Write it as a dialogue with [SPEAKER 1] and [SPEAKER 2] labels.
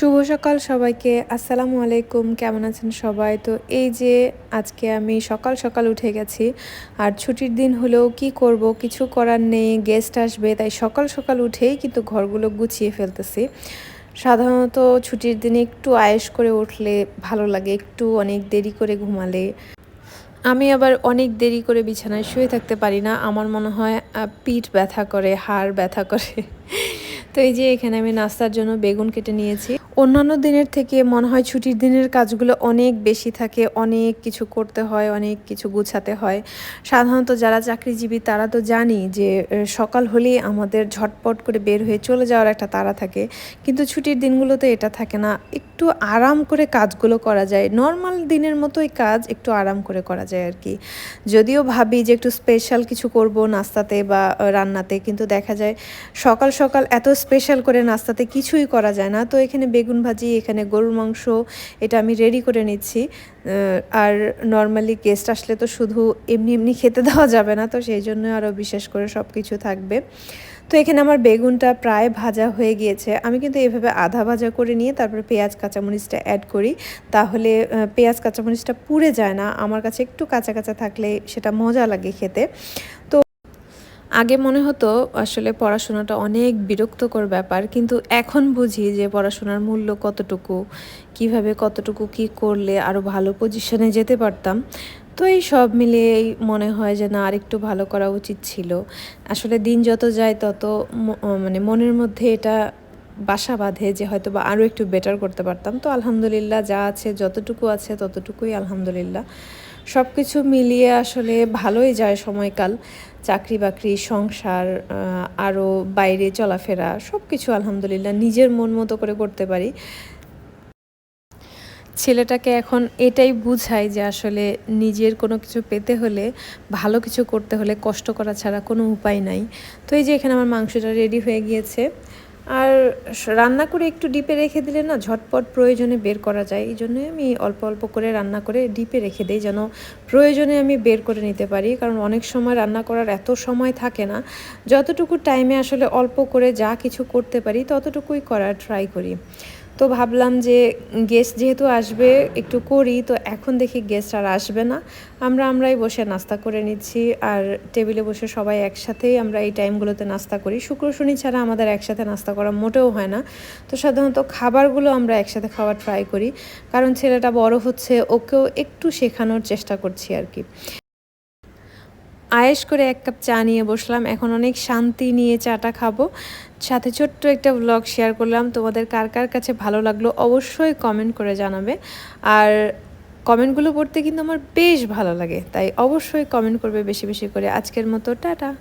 [SPEAKER 1] শুভ সকাল সবাইকে। আসসালামু আলাইকুম, কেমন আছেন সবাই? তো এই যে আজকে আমি সকাল সকাল উঠে গেছি, আর ছুটির দিন হলেও কি করব, কিছু করার নেই গেস্ট আসবে, তাই সকাল সকাল উঠেই কিন্তু ঘরগুলো গুছিয়ে ফেলতেছি। সাধারণত ছুটির দিনে একটু আয়েস করে উঠলে ভালো লাগে, একটু অনেক দেরি করে ঘুমালে। আমি আবার অনেক দেরি করে বিছানায় শুয়ে থাকতে পারি না, আমার মনে হয় পিঠ ব্যথা করে, হাড় ব্যথা করে। তো এই যে এখানে আমি নাস্তার জন্য বেগুন কেটে নিয়েছি। অন্যান্য দিনের থেকে মনে হয় ছুটির দিনের কাজগুলো অনেক বেশি থাকে, অনেক কিছু করতে হয়, অনেক কিছু গুছাতে হয়। সাধারণত যারা চাকরিজীবী তারা তো জানি যে সকাল হলেই আমাদের ঝটপট করে বের হয়ে চলে যাওয়ার একটা তাড়া থাকে। কিন্তু ছুটির দিনগুলোতে এটা থাকে না। একটু আরাম করে কাজগুলো করা যায়। নর্মাল দিনের মতোই কাজ একটু আরাম করে করা যায় আর কি। যদিও ভাবি যে একটু স্পেশাল কিছু করব নাস্তাতে বা রান্নাতে। কিন্তু দেখা যায় সকাল সকাল এত স্পেশাল করে নাস্তাতে কিছুই করা যায় না। তো এখানে বেগুন ভাজি, এখানে গরুর মাংস, এটা আমি রেডি করে নিচ্ছি। আর নর্মালি গেস্ট আসলে তো শুধু এমনি এমনি খেতে দেওয়া যাবে না, তো সেই জন্য আরও বিশেষ করে সব কিছু থাকবে। তো এখানে আমার বেগুনটা প্রায় ভাজা হয়ে গিয়েছে। আমি কিন্তু এভাবে আধা ভাজা করে নিয়ে তারপরে পেঁয়াজ, কাঁচামরিচটা অ্যাড করি। তাহলে পেঁয়াজ, কাঁচামরিচটা পুড়ে যায় না। আমার কাছে একটু কাঁচা কাঁচা থাকলে সেটা মজা লাগে খেতে। আগে মনে হতো আসলে পড়াশোনাটা অনেক বিরক্তকর ব্যাপার, কিন্তু এখন বুঝি যে পড়াশোনার মূল্য কতটুকু, কীভাবে কতটুকু কি করলে আরও ভালো পজিশনে যেতে পারতাম। তো এই সব মিলিয়েই মনে হয় যে না, আরেকটু ভালো করা উচিত ছিল। আসলে দিন যত যায় তত মানে মনের মধ্যে এটা বাসা বাঁধে যে হয়তো বা আরও একটু বেটার করতে পারতাম। তো আলহামদুলিল্লাহ যা আছে, যতটুকু আছে ততটুকুই আলহামদুলিল্লাহ। সব কিছু মিলিয়ে আসলে ভালোই যায় সময়কাল। চাকরি বাকরি, সংসার আরও বাইরে চলাফেরা সব কিছু আলহামদুলিল্লাহ নিজের মন মতো করে করতে পারি। ছেলেটাকে এখন এটাই বুঝাই যে আসলে নিজের কোনো কিছু পেতে হলে, ভালো কিছু করতে হলে কষ্ট করা ছাড়া কোনো উপায় নাই। তো এই যে এখানে আমার মাংসটা রেডি হয়ে গিয়েছে। আর রান্না করে একটু ডিপে রেখে দিলে না ঝটপট প্রয়োজনে বের করা যায়। এই জন্যই আমি অল্প অল্প করে রান্না করে ডিপে রেখে দিই যেন প্রয়োজনে আমি বের করে নিতে পারি। কারণ অনেক সময় রান্না করার এত সময় থাকে না। যতটুকু টাইমে আসলে অল্প করে যা কিছু করতে পারি, ততটুকুই করার ট্রাই করি। তো ভাবলাম যে গেস্ট যেহেতু আসবে, একটু করি, তো এখন দেখি গেস্ট আর আসবে না। আমরা আমরাই বসে নাস্তা করে নিচ্ছি আর টেবিলে বসে সবাই একসাথেই আমরা এই টাইমগুলোতে নাস্তা করি। শুক্র শনি ছাড়া আমাদের একসাথে নাস্তা করা মোটেও হয় না। তো সাধারণত খাবারগুলো আমরা একসাথে খাওয়ার ট্রাই করি। কারণ ছেলেটা বড় হচ্ছে, ওকেও একটু শেখানোর চেষ্টা করছি আর কি। আয়েশ করে এক কাপ চা নিয়ে বসলাম। এখন অনেক শান্তি নিয়ে চাটা খাব। সাথে ছোট্ট একটা ব্লগ শেয়ার করলাম। তোমাদের কার কার কাছে ভালো লাগল অবশ্যই কমেন্ট করে জানাবে। আর কমেন্টগুলো পড়তে কিন্তু আমার বেশ ভালো লাগে। তাই অবশ্যই কমেন্ট করবে বেশি বেশি করে। আজকের মতো, টাটা।